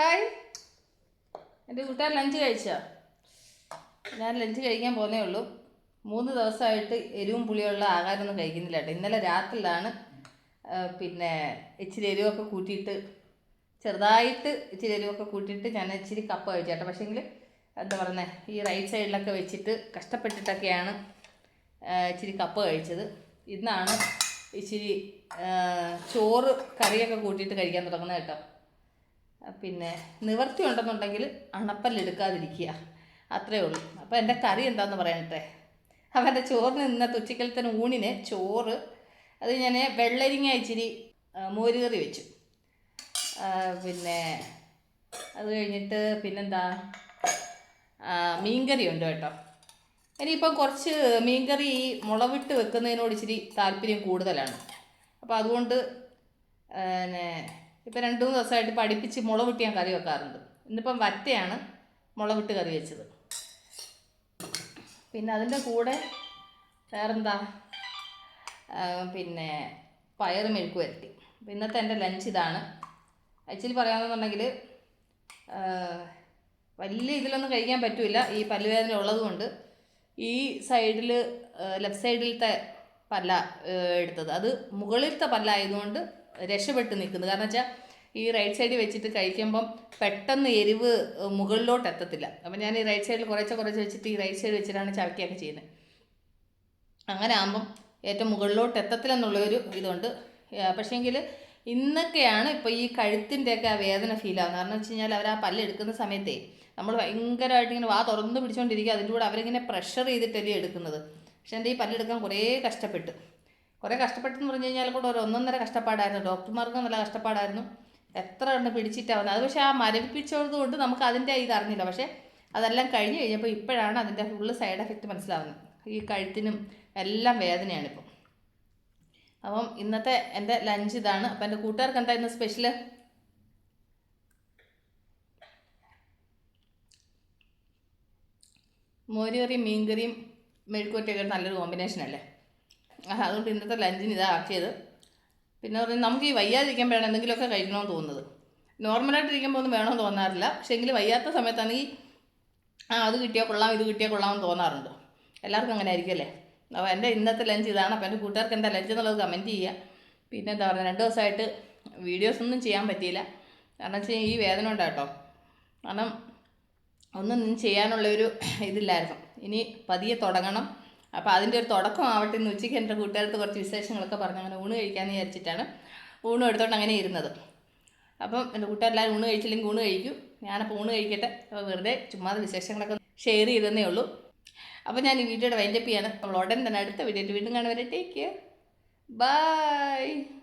Hi. എന്റെ കൂട്ടുകാർ lunch കഴിച്ചോ? ഞാൻ ലഞ്ച് കഴിക്കാൻ പോകുന്നേ ഉള്ളൂ. മൂന്ന് ദിവസമായിട്ട് എരിവും പുളിയുള്ള ആഹാരമൊന്നും കഴിക്കുന്നില്ല കേട്ടോ. ഇന്നലെ രാത്രിയിലാണ് പിന്നെ ഇച്ചിരി എരിവൊക്കെ കൂട്ടിയിട്ട് ചെറുതായിട്ട് ഇച്ചിരി എരിവൊക്കെ കൂട്ടിയിട്ട് ഞാൻ ഇച്ചിരി കപ്പ കഴിച്ചു കേട്ടോ. പക്ഷേങ്കിൽ എന്താ പറയുന്നത് ഈ റൈറ്റ് സൈഡിലൊക്കെ വെച്ചിട്ട് കഷ്ടപ്പെട്ടിട്ടൊക്കെയാണ് ഇച്ചിരി കപ്പ കഴിച്ചത്. ഇന്നാണ് ഇച്ചിരി ചോറ് കറിയൊക്കെ കൂട്ടിയിട്ട് കഴിക്കാൻ തുടങ്ങുന്നത് കേട്ടോ. പിന്നെ നിവർത്തി ഉണ്ടെന്നുണ്ടെങ്കിൽ അണപ്പല്ലെടുക്കാതിരിക്കുക അത്രേ ഉള്ളൂ. അപ്പോൾ എന്റെ കറി എന്താന്ന് പറയട്ടെ? അവന്റെ ചോറിന് ഇന്നത്തെ ഉച്ചക്കലത്തിന് ഊണിന് ചോറ് അത് ഞാൻ വെള്ളരിങ്ങ ഇച്ചിരി മോരുകറി മോര് കറി വെച്ചു പിന്നെ അത് കഴിഞ്ഞിട്ട് പിന്നെന്താ? മീൻകറി ഉണ്ട് കേട്ടോ. ഇനിയിപ്പം കുറച്ച് മീൻകറി ഈ മുളവിട്ട് വെക്കുന്നതിനോട് ഇച്ചിരി താല്പര്യം കൂടുതലാണ്. അപ്പോൾ അതുകൊണ്ട് ഇപ്പം രണ്ട് മൂന്ന് ദിവസമായിട്ട് പഠിപ്പിച്ച് മുളവിട്ട് ഞാൻ കറി വെക്കാറുണ്ട്. ഇന്നിപ്പം വറ്റയാണ് മുളവിട്ട് കറി വെച്ചത്. പിന്നെ അതിന്റെ കൂടെ വേറെന്താ? പിന്നെ പയർ മെഴുക്ക് വരട്ടി. അപ്പം ഇന്നത്തെ എന്റെ ലഞ്ച് ഇതാണ്. ആക്ച്വലി പറയാമെന്നുണ്ടെങ്കിൽ വലിയ ഇതിലൊന്നും കഴിക്കാൻ പറ്റില്ല ഈ പല്ലുവേദന ഉള്ളതുകൊണ്ട് ഈ സൈഡിൽ ലെഫ്റ്റ് സൈഡിലത്തെ പല്ല എടുത്തത്. അത് മുകളിലത്തെ പല്ലായതുകൊണ്ട് രക്ഷപ്പെട്ട് നിൽക്കുന്നത് കാരണം വെച്ചാൽ ഈ റൈറ്റ് സൈഡിൽ വെച്ചിട്ട് കഴിക്കുമ്പം പെട്ടെന്ന് എരിവ് മുകളിലോട്ട് എത്തത്തില്ല. അപ്പം ഞാൻ ഈ റൈറ്റ് സൈഡിൽ കുറേശ്ശെ കുറച്ച് വെച്ചിട്ട് ഈ റൈറ്റ് സൈഡ് വെച്ചിട്ടാണ് ചവയ്ക്കുകയൊക്കെ ചെയ്യുന്നത് അങ്ങനെ ആകുമ്പം ഏറ്റവും മുകളിലോട്ട് എത്തത്തില്ലെന്നുള്ളൊരു ഇതുണ്ട്. പക്ഷേങ്കിൽ ഇന്നൊക്കെയാണ് ഇപ്പോൾ ഈ കഴുത്തിന്റെയൊക്കെ ആ വേദന ഫീൽ ആവുന്നത് കാരണം വെച്ച് കഴിഞ്ഞാൽ അവർ ആ പല്ലെടുക്കുന്ന സമയത്തേ നമ്മൾ ഭയങ്കരമായിട്ട് ഇങ്ങനെ വാ തുറന്ന് പിടിച്ചുകൊണ്ടിരിക്കുക അതിന്റെ കൂടെ അവരിങ്ങനെ പ്രഷർ ചെയ്തിട്ടല്ലേ എടുക്കുന്നത്. പക്ഷേ എന്റെ ഈ പല്ലെടുക്കാൻ കുറേ കഷ്ടപ്പെട്ട്. കുറേ കഷ്ടപ്പെട്ടെന്ന് പറഞ്ഞു കഴിഞ്ഞാൽ കൂടെ ഒരു ഒന്നൊന്നര കഷ്ടപ്പാടായിരുന്നു. ഡോക്ടർമാർക്ക് നല്ല കഷ്ടപ്പാടായിരുന്നു. എത്ര കണ്ട് പിടിച്ചിട്ടാവുന്നത്. അത് പക്ഷേ ആ മരവിപ്പിച്ചത് കൊണ്ട് നമുക്ക് അതിന്റെ ഇത് അറിഞ്ഞില്ല. പക്ഷേ അതെല്ലാം കഴിഞ്ഞ് കഴിഞ്ഞപ്പോൾ ഇപ്പോഴാണ് അതിന്റെ ഫുള്ള് സൈഡ് എഫക്റ്റ് മനസ്സിലാവുന്നത്. ഈ കഴുത്തിനും എല്ലാം വേദനയാണ് ഇപ്പം അപ്പം ഇന്നത്തെ എന്റെ ലഞ്ച് ഇതാണ്. അപ്പം എന്റെ കൂട്ടുകാർക്ക് എന്താ ഇന്ന് സ്പെഷ്യൽ മോരുകറിയും മീൻകറിയും മെഴുക്കുവരട്ടിയൊക്കെ നല്ലൊരു കോമ്പിനേഷൻ അല്ലേ? അതുകൊണ്ട് ഇന്നത്തെ ലഞ്ചിന് ഇതാ ആക്കിയത്. പിന്നെ പറഞ്ഞാൽ നമുക്ക് ഈ വയ്യാതിരിക്കുമ്പോഴാണ് എന്തെങ്കിലുമൊക്കെ കഴിക്കണമെന്ന് തോന്നുന്നത്. നോർമലായിട്ട് ഇരിക്കുമ്പോൾ ഒന്നും വേണമെന്ന് തോന്നാറില്ല. പക്ഷേ എങ്കിൽ വയ്യാത്ത സമയത്താണെങ്കിൽ ആ അത് കിട്ടിയാൽ കൊള്ളാം ഇത് കിട്ടിയാൽ കൊള്ളാം എന്ന് തോന്നാറുണ്ട്. എല്ലാവർക്കും അങ്ങനെ ആയിരിക്കും അല്ലേ? അപ്പോൾ എന്റെ ഇന്നത്തെ ലഞ്ച് ഇതാണ്. അപ്പോൾ എന്റെ കൂട്ടുകാർക്ക് എന്താ ലഞ്ച് എന്നുള്ളത് കമന്റ് ചെയ്യുക പിന്നെ എന്താ പറയുക രണ്ട് ദിവസമായിട്ട് വീഡിയോസ് ഒന്നും ചെയ്യാൻ പറ്റിയില്ല. കാരണം വെച്ചാൽ ഈ വേദന ഉണ്ടാട്ടോ കാരണം ഒന്നും ചെയ്യാനുള്ളൊരു ഇതില്ലായിരുന്നു. ഇനി പതിയെ തുടങ്ങണം. അപ്പോൾ അതിന്റെ ഒരു തുടക്കം ആവട്ടെ എന്ന് ഉച്ചയ്ക്ക് എന്റെ കൂട്ടുകാരത്ത് കുറച്ച് വിശേഷങ്ങളൊക്കെ പറഞ്ഞു. അങ്ങനെ ഊണ് കഴിക്കാമെന്ന് വിചാരിച്ചിട്ടാണ് ഊണ് എടുത്തോണ്ട് അങ്ങനെ ഇരുന്നത്. അപ്പം എന്റെ കൂട്ടുകാരെല്ലാവരും ഊണ് കഴിച്ചില്ലെങ്കിൽ ഊണ് കഴിക്കും. ഞാനപ്പോൾ ഊണ് കഴിക്കട്ടെ. അപ്പോൾ വെറുതെ ചുമ്മാതെ വിശേഷങ്ങളൊക്കെ ഷെയർ ചെയ്തതന്നേ ഉള്ളൂ. അപ്പോൾ ഞാൻ ഈ വീഡിയോയുടെ വൈൻഡപ്പ് ചെയ്യാണ്. നമ്മൾ ഉടൻ തന്നെ അടുത്ത വീഡിയോ വീണ്ടും കാണുവരെ ടേക്ക് കെയർ ബൈ